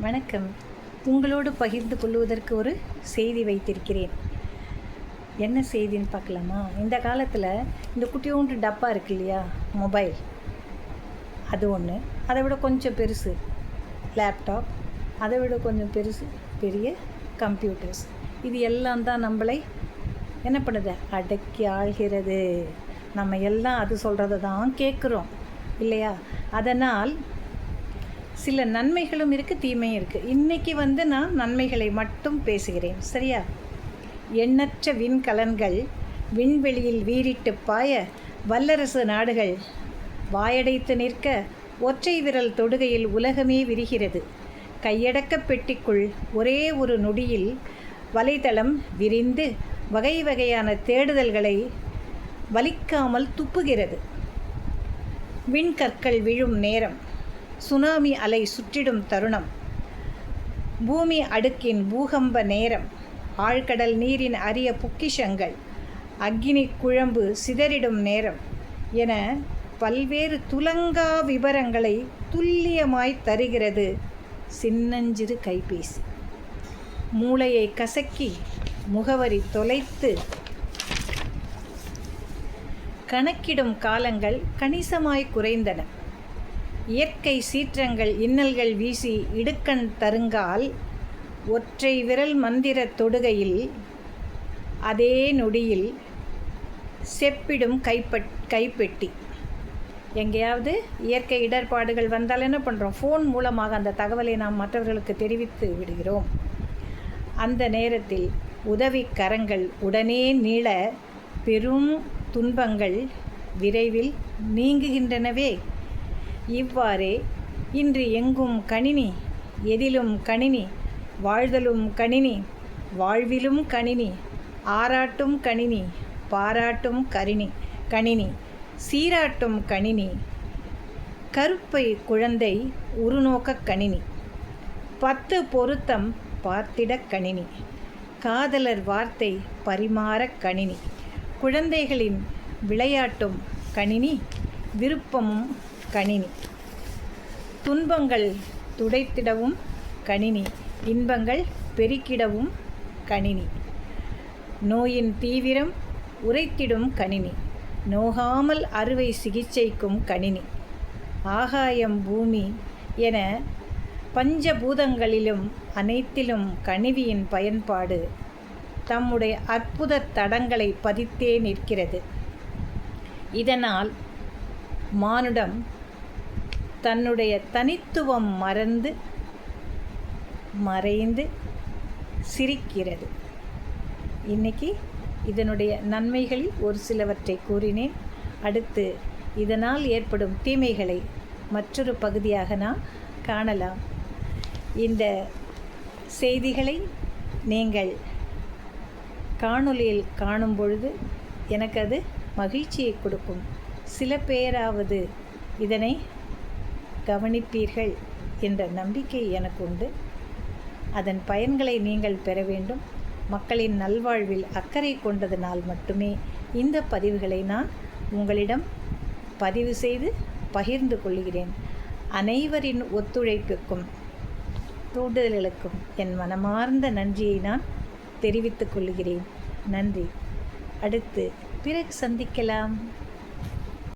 வணக்கம். உங்களோடு பகிர்ந்து கொள்வதற்கு ஒரு செய்தி வைத்திருக்கிறேன். என்ன செய்தின்னு பார்க்கலாமா? இந்த காலத்தில் இந்த குட்டியோண்டு டப்பா இருக்கு இல்லையா? மொபைல். அது ஒன்று அதை விட கொஞ்சம் பெருசு. லேப்டாப். அதை விட கொஞ்சம் பெருசு. பெரிய கம்ப்யூட்டர்ஸ். இது எல்லாம் தான் நம்மளை என்ன பண்ணுது? அடக்கி ஆள்கிறது. நம்ம எல்லாம் அது சொல்கிறத தான் கேட்குறோம் இல்லையா? அதனால் சில நன்மைகளும் இருக்குது தீமையும் இருக்குது இன்றைக்கி வந்து நான் நன்மைகளை மட்டும் பேசுகிறேன். சரியா? எண்ணற்ற விண்கலன்கள் விண்வெளியில் வீறிட்டு பாய வல்லரசு நாடுகள் வாயடைத்து நிற்க ஒற்றை விரல் தொடுகையில் உலகமே விரிகிறது. கையடக்க பெட்டிக்குள் ஒரே ஒரு நொடியில் வலைதளம் விரிந்து வகை வகையான தேடுதல்களை வலிக்காமல் துப்புகிறது. விண்கற்கள் விழும் நேரம். சுனாமி அலை சுற்றிடும் தருணம். பூமி அடுக்கின் பூகம்ப நேரம். ஆழ்கடல் நீரின் அரிய பொக்கிஷங்கள். அக்னி குழம்பு சிதறிடும் நேரம் என பல்வேறு துலங்கா விவரங்களை துல்லியமாய் தருகிறது சின்னஞ்சிறு கைபேசி. மூளையை கசக்கி முகவரி தொலைத்து கணக்கிடும் காலங்கள் கணிசமாய் குறைந்தன. இயற்கை சீற்றங்கள் இன்னல்கள் வீசி இடுக்கண் தருங்கால் ஒற்றை விரல் மந்திர தொடுகையில் அதே நொடியில் செப்பிடும் கைப்பட் கைப்பெட்டி. எங்கேயாவது இயற்கை இடர்பாடுகள் வந்தால் என்ன பண்ணுறோம் ஃபோன் மூலமாக அந்த தகவலை நாம் மற்றவர்களுக்கு தெரிவித்து விடுகிறோம். அந்த நேரத்தில் உதவி கரங்கள் உடனே நீள பெரும் துன்பங்கள் விரைவில் நீங்குகின்றனவே. இவ்வாறே இன்று எங்கும் கணினி எதிலும் கணினி வாழ்தலும் கணினி வாழ்விலும் கணினி ஆராட்டும் கணினி பாராட்டும் கரிணி கணினி சீராட்டும் கணினி கருப்பை குழந்தை உருநோக்க கணினி பத்து பொருத்தம் பார்த்திட கணினி காதலர் வார்த்தை பரிமாற கணினி குழந்தைகளின் விளையாட்டும் கணினி விருப்பமும் கணினி. துன்பங்கள் துடைத்திடவும் கணினி. இன்பங்கள் பெருக்கிடவும் கணினி. நோயின் தீவிரம் உரைத்திடும் கணினி. நோகாமல் அறுவை சிகிச்சைக்கும் கணினி. ஆகாயம் பூமி என பஞ்சபூதங்களிலும் அனைத்திலும் கணிவியின் பயன்பாடு தம்முடைய அற்புத தடங்களை பதித்தே நிற்கிறது. இதனால் மானுடம் தன்னுடைய தனித்துவம் மறந்து மறைந்து சிரிக்கிறது. இன்னைக்கு இதனுடைய நன்மைகளில் ஒரு சிலவற்றை கூறினேன். அடுத்து இதனால் ஏற்படும் தீமைகளை மற்றொரு பகுதியாக நாம் காணலாம். இந்த செய்திகளை நீங்கள் காணொலியில் காணும் பொழுது எனக்கு அது மகிழ்ச்சியை கொடுக்கும். சில பேராவது இதனை கவனிப்பீர்கள் என்ற நம்பிக்கை எனக்கு உண்டு அதன் பயன்களை நீங்கள் பெற வேண்டும். மக்களின் நல்வாழ்வில் அக்கறை கொண்டதனால் மட்டுமே இந்த பதிவுகளை நான் உங்களிடம் பதிவு செய்து பகிர்ந்து கொள்கிறேன். அனைவரின் ஒத்துழைப்புக்கும் தூண்டுதல்களுக்கும் என் மனமார்ந்த நன்றியை நான் தெரிவித்துக் கொள்கிறேன். நன்றி. அடுத்து பிறகு சந்திக்கலாம்.